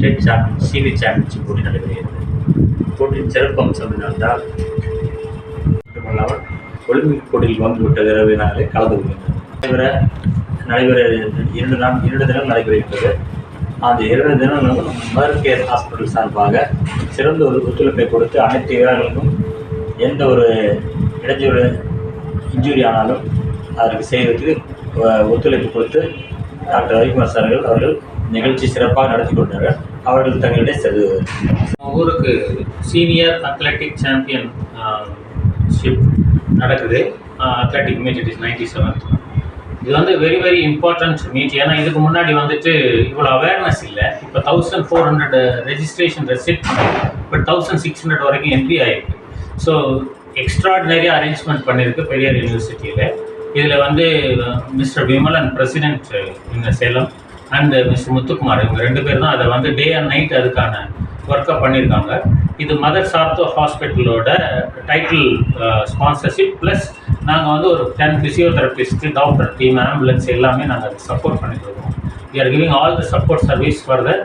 State champion senior championship போட்டி நடைபெறுகிறது போட்டியின் சிறப்பு அம்சம் என்னவென்றால் மட்டுமல்லாமல் ஒலிம்பிக் போட்டியில் வந்துவிட்ட பெற்ற வீரர்களாலே கலந்து கொள்கின்றனர். நடைபெற நடைபெற இரண்டு நாள் இரண்டு தினம் நடைபெறுகின்றது அந்த இரண்டு தினங்களும் மதர் கேர் ஹாஸ்பிட்டல் சார்பாக சிறந்த ஒரு ஒத்துழைப்பை கொடுத்து அனைத்து வீரர்களுக்கும் எந்த ஒரு இடைஞ்சொரு இன்ஜுரி ஆனாலும் அதற்கு செய்வதற்கு ஒத்துழைப்பு கொடுத்து டாக்டர் ரவிக்குமார் சார்கள் அவர்கள் நிகழ்ச்சி சிறப்பாக நடத்தி கொண்டார்கள். அவர்கள் தங்களுடைய செலவு. ஊருக்கு சீனியர் அத்லெட்டிக் சாம்பியன் ஷிப் நடக்குது. Athletic meet it is ninety seven இது வந்து வெரி வெரி இம்பார்ட்டன்ட் மீட் ஏன்னா இதுக்கு முன்னாடி வந்துட்டு இவ்வளோ அவேர்னஸ் இல்லை. இப்போ thousand four hundred registration receipt but thousand six hundred வரைக்கும் என்ட்ரி ஆகிருக்கு ஸோ எக்ஸ்ட்ராடினரி அரேஞ்ச்மெண்ட் பண்ணியிருக்கு பெரியார் யூனிவர்சிட்டியில் இதில் வந்து மிஸ்டர் விமலன் பிரசிடென்ட் இந்த சேலம். அண்ட் மிஸ்டர் முத்துக்குமார் இவங்க ரெண்டு பேர் தான் அதை வந்து டே அண்ட் நைட் அதுக்கான ஒர்க்கை பண்ணியிருக்காங்க. இது மதர் சார்த்தோ ஹாஸ்பிட்டலோட டைட்டில் ஸ்பான்சர்ஷிப் ப்ளஸ் நாங்கள் வந்து ஒரு ten physiotherapist doctor team ambulance எல்லாமே நாங்கள் அதுக்கு சப்போர்ட் பண்ணிட்டு இருக்கோம். We are all the support service service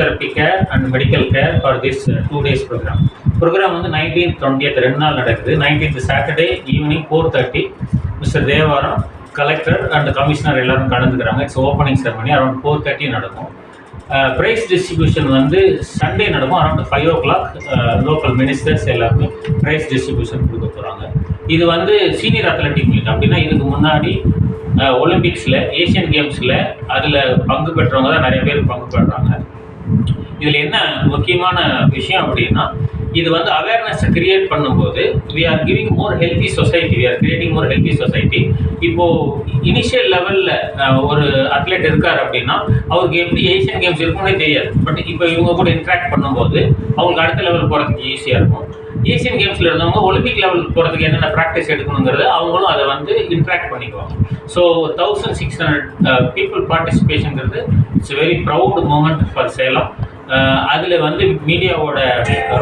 the the care and medical care for this two days program program program. வந்து நைன்டீன் டுவெண்ட்டி ரெண்டு நாள் நடக்குது. Nineteenth Saturday evening four thirty mister Devaram collector and commissioner எல்லாரும் கலந்துக்கிறாங்க. It's opening ceremony around four thirty நடக்கும். Uh, prize distribution வந்து Sunday நடக்கும். Around five o'clock local ministers எல்லாருமே prize distribution கொடுக்க போகிறாங்க இது வந்து சீனியர் அத்லெட்டிக் மீட் அப்படின்னா இதுக்கு முன்னாடி ஒலிம்பிக்ஸில் ஏஷியன் கேம்ஸில் அதில் பங்கு பெற்றவங்க தான் நிறைய பேர் பங்கு பெறுறாங்க இதில் என்ன முக்கியமான விஷயம் அப்படின்னா இது வந்து அவேர்னஸ் கிரியேட் பண்ணும்போது we are giving more healthy society we are creating more healthy society இப்போது இனிஷியல் லெவலில் ஒரு அத்லெட் இருக்கார் அப்படின்னா அவருக்கு எப்படி ஏஷியன் கேம்ஸ் இருக்கும்னே தெரியாது. பட் இப்போ இவங்க கூட இன்ட்ராக்ட் பண்ணும்போது அவங்களுக்கு அடுத்த லெவல் போகிறதுக்கு ஈஸியாக இருக்கும். ஏஷியன் கேம்ஸில் இருந்தவங்க ஒலிம்பிக் லெவலுக்கு போகிறதுக்கு என்னென்ன ப்ராக்டிஸ் எடுக்கணுங்கிறது அவங்களும் அதை வந்து இன்ட்ராக்ட் பண்ணிக்குவாங்க. So thousand six hundred people பார்ட்டிசிபேஷனுங்கிறது it's very proud moment for Salem அதில் வந்து மீடியாவோட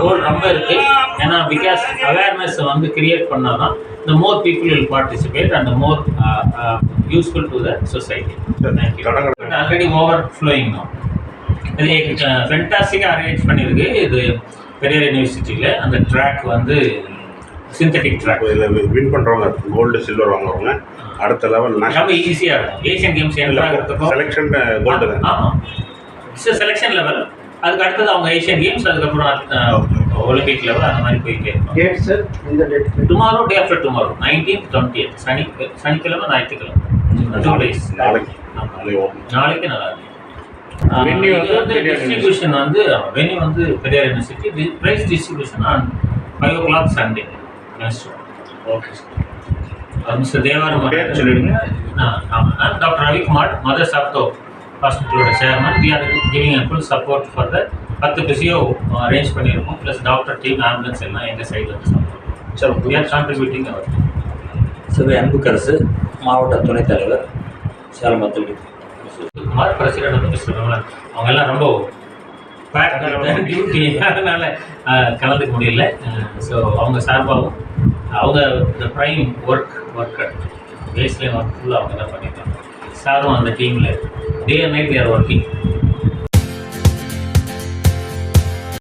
ரோல் ரொம்ப இருக்குது ஏன்னா பிகாஸ் அவேர்னஸ் வந்து கிரியேட் பண்ணால் தான் the more uh, uh, useful to the society. Thank you. தடங்கள். ஆல்ரெடி ஓவர் ஃப்ளோயிங் தான் இது ஃபென்டாஸ்டிக்காக அரேஞ்ச் பண்ணியிருக்கு. இது பெரியார் யூனிவர்சிட்டியில் அந்த ட்ராக் வந்து சிந்தட்டிக் ட்ராக் இதில் வின் பண்ணுறவங்க கோல்டு சில்வர் வாங்குறவங்க அடுத்த லெவல் ரொம்ப ஈஸியாக இருக்கும். ஏஷியன் கேம்ஸ் செலெக்ஷன் கோல்டு தான்? ஆமாம் செலெக்ஷன் லெவல் அதுக்கு அடுத்தது அவங்க ஏஷியன் கேம்ஸ் அதுக்கப்புறம் ஒலிம்பிக் லெவல் அந்த மாதிரி போயிட்டே இருக்கும். டேட் சார் இந்த date tomorrow day after tomorrow nineteenth twenty சனி சனிக்கிழமை ஞாயிற்றுக்கிழமை. டூ டேஸ் நாளைக்கு. நாளைக்கு நல்லா இருக்கும். டிஸ்ட்ரிபியூஷன் வந்து வென்யூ வந்து Periyar university prize distribution on five o'clock Sunday okay mister Devaram சொல்லிடுங்க. டாக்டர் ரவிக்குமார் மதர் சாப்தோ ஹாஸ்பிட்டலோட chairman we are giving full support for the பத்து பிசியோ அரேஞ்ச் பண்ணியிருக்கோம் ப்ளஸ் டாக்டர் டீம் ஆம்புலன்ஸ் எல்லாம் எங்கள் சைடில் வந்து support sir we are contributing அவர் சபை அன்புக்கரசு மாவட்ட துணைத் தலைவர் சேலம் அத்லெட்டிக் குமார் பிரசிடண்ட் வந்து மிஸ்டர் அவங்க எல்லாம் ரொம்ப டியூட்டி அதனால கலந்துக்க முடியல. ஸோ அவங்க சார்பாகவும் அவங்க இந்த prime work worker baseline work ஃபுல்லாக அவங்க தான் பண்ணியிருக்காங்க சாரும் அந்த டீமில் day and night their working